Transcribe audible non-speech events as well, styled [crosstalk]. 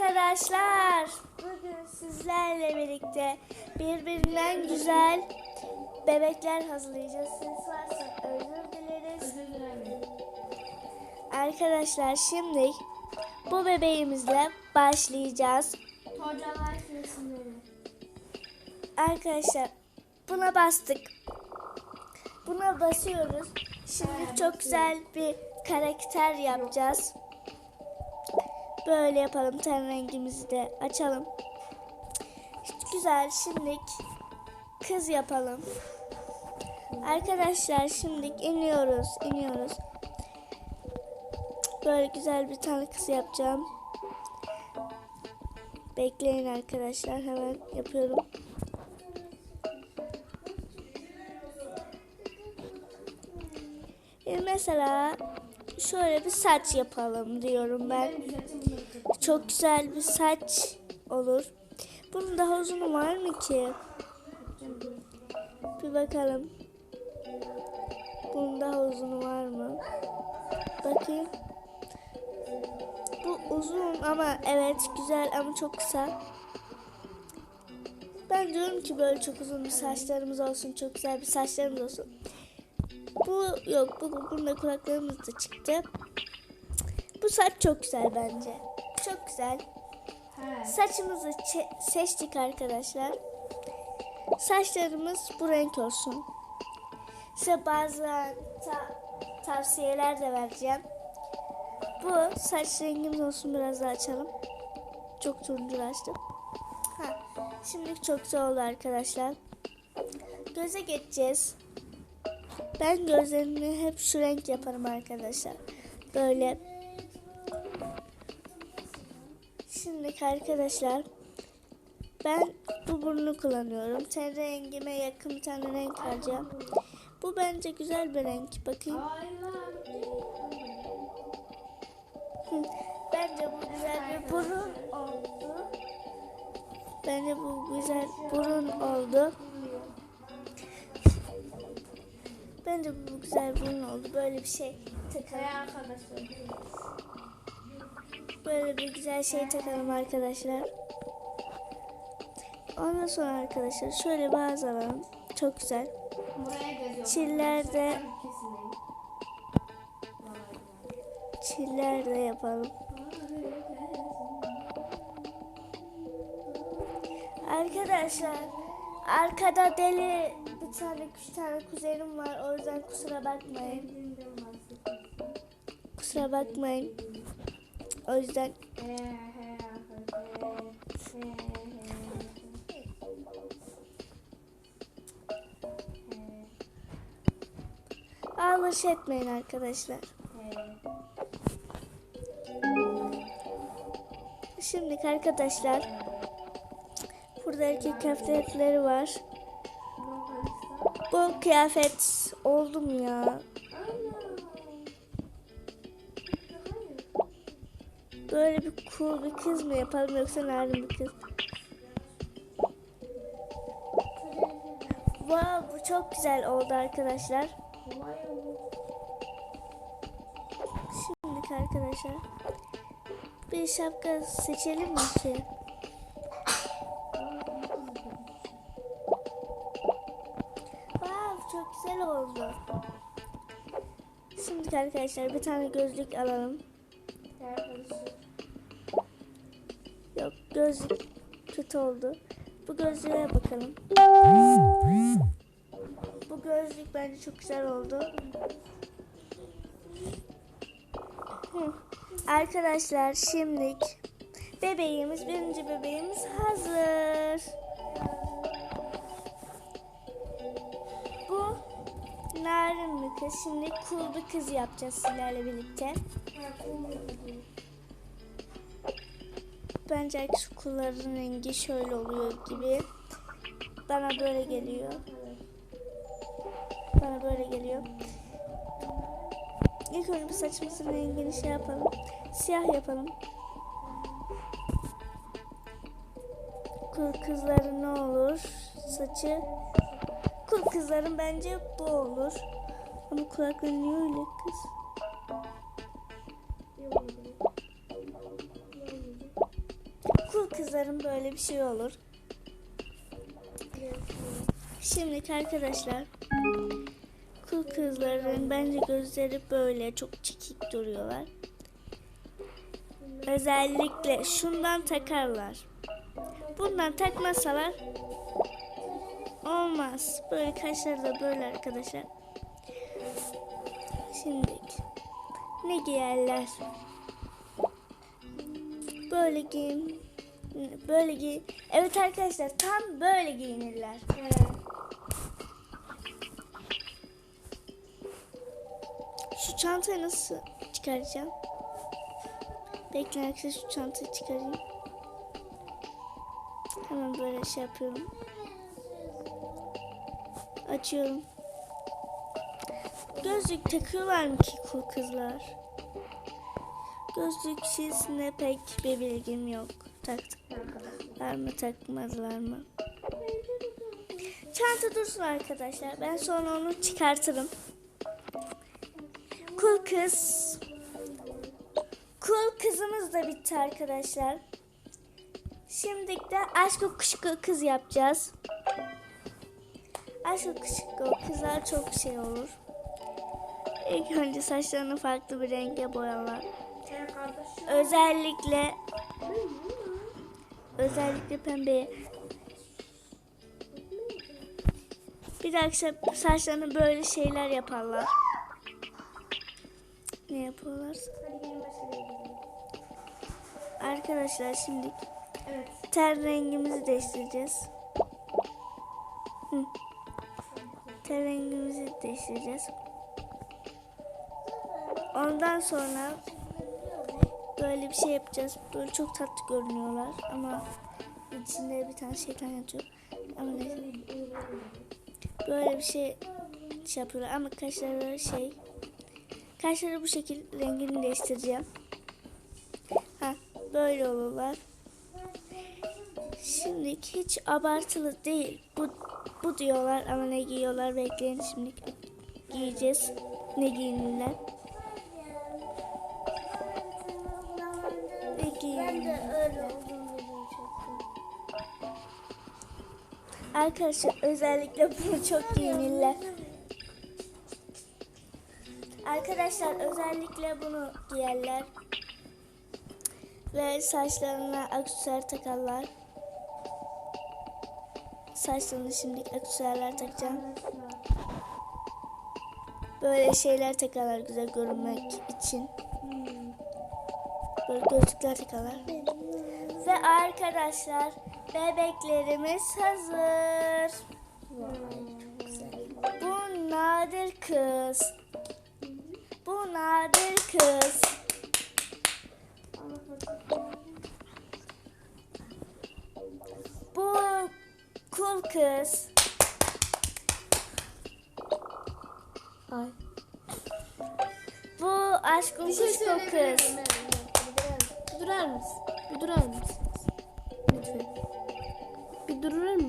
arkadaşlar. Bugün sizlerle birlikte birbirinden güzel bebekler hazırlayacağız. Ses varsa özür dileriz. Arkadaşlar şimdi bu bebeğimizle başlayacağız. Hocalar resimleri. Arkadaşlar buna bastık. Buna basıyoruz. Şimdi çok güzel bir karakter yapacağız. Böyle yapalım. Ten rengimizi de açalım. Güzel. Şimdi kız yapalım. Arkadaşlar şimdi iniyoruz. iniyoruz. Böyle güzel bir tane kız yapacağım. Bekleyin arkadaşlar. Hemen yapıyorum. E, Mesela şöyle bir saç yapalım diyorum ben. Çok güzel bir saç olur. Bunun daha uzunu var mı ki? Bir bakalım. Bunun daha uzunu var mı? Bakayım. Bu uzun ama evet güzel ama çok kısa. Ben diyorum ki böyle çok uzun bir saçlarımız olsun, çok güzel bir saçlarımız olsun. Bu yok, bu, bu bunda kulaklarımız da çıktı. Bu saç çok güzel bence. Çok güzel. Saçımızı çe- seçtik arkadaşlar. Saçlarımız bu renk olsun. Size bazı ta- tavsiyeler de vereceğim. Bu saç rengimiz olsun biraz daha açalım. Çok turunculaştı. Ha, şimdi çok güzel oldu arkadaşlar. Göze geçeceğiz. Ben gözlerimi hep şu renk yaparım arkadaşlar. Böyle. Şimdi arkadaşlar ben bu burnu kullanıyorum. Ten rengime yakın bir tane renk alacağım. Bu bence güzel bir renk. Bakayım. [laughs] Bence bu güzel bir burun oldu. Bence bu güzel burun oldu. Bence bu güzel burun oldu. Böyle bir şey takalım. Böyle bir güzel şey takalım arkadaşlar. Ondan sonra arkadaşlar şöyle bazı alalım. Çok güzel. Çillerde çiller de yapalım. Arkadaşlar arkada deli bir tane üç tane kuzenim var. O yüzden kusura bakmayın. Kusura bakmayın. O yüzden ağlaş etmeyin arkadaşlar. Şimdi arkadaşlar burada erkek kıyafetleri var. Bu kıyafet oldu mu ya? Böyle bir cool bir kız mı yapalım yoksa narin bir kız? Wow bu çok güzel oldu arkadaşlar. Şimdi arkadaşlar bir şapka seçelim mi ki? Wow çok güzel oldu. Şimdi arkadaşlar bir tane gözlük alalım. Yok gözlük kötü oldu. Bu gözlüğe bakalım. Bu gözlük bence çok güzel oldu. Arkadaşlar şimdilik bebeğimiz birinci bebeğimiz kız. Şimdi bir kız yapacağız sizlerle birlikte. Bence şu kulların rengi şöyle oluyor gibi. Bana böyle geliyor. Bana böyle geliyor. İlk önce saçımızın rengini şey yapalım. Siyah yapalım. Kul kızların ne olur? Saçı. Kul kızların bence bu olur. Ama kulakları niye öyle kız? kızların böyle bir şey olur. Şimdi arkadaşlar kul kızların bence gözleri böyle çok çekik duruyorlar. Özellikle şundan takarlar. Bundan takmasalar olmaz. Böyle kaşları da böyle arkadaşlar. Şimdi ne giyerler? Böyle giyin. Böyle giyin. Evet arkadaşlar tam böyle giyinirler. Şu çantayı nasıl çıkaracağım? Bekle arkadaşlar şu çantayı çıkarayım. Hemen böyle şey yapıyorum. Açıyorum. Gözlük takıyorlar mı ki kul kızlar? Gözlük şeysine pek bir bilgim yok. Taktılar mı takmadılar mı? Çanta dursun arkadaşlar. Ben sonra onu çıkartırım. Kul kız. Kul kızımız da bitti arkadaşlar. Şimdi de aşk kuşku kız yapacağız. Aşk kuşku kızlar çok şey olur. İlk önce saçlarını farklı bir renge boyarlar. Özellikle özellikle pembe. Bir de akşam saçlarını böyle şeyler yaparlar. Ne yapıyorlar? Arkadaşlar şimdi Evet. ten rengimizi değiştireceğiz. Hı. Ten rengimizi değiştireceğiz. Ondan sonra böyle bir şey yapacağız. Böyle çok tatlı görünüyorlar ama içinde bir tane şeytan yatıyor. Ama neyse. Böyle bir şey, şey yapıyorlar ama kaşları şey kaşları bu şekil rengini değiştireceğim. Ha böyle olurlar. Şimdi hiç abartılı değil. Bu bu diyorlar ama ne giyiyorlar bekleyin şimdi giyeceğiz. Ne giyinirler? Arkadaşlar özellikle bunu çok giyinirler. Arkadaşlar özellikle bunu giyerler. Ve saçlarına aksesuar takarlar. Saçlarına şimdi aksesuarlar takacağım. Böyle şeyler takarlar güzel görünmek için. Böyle gözlükler takarlar. Ve arkadaşlar bebeklerimiz hazır. Bu nadir kız. Bu nadir kız. Bu kul kız. Ay. Bu aşkın kuşku kız. Durar mısın? Bir durar mısın? Lütfen. Bir durur musun?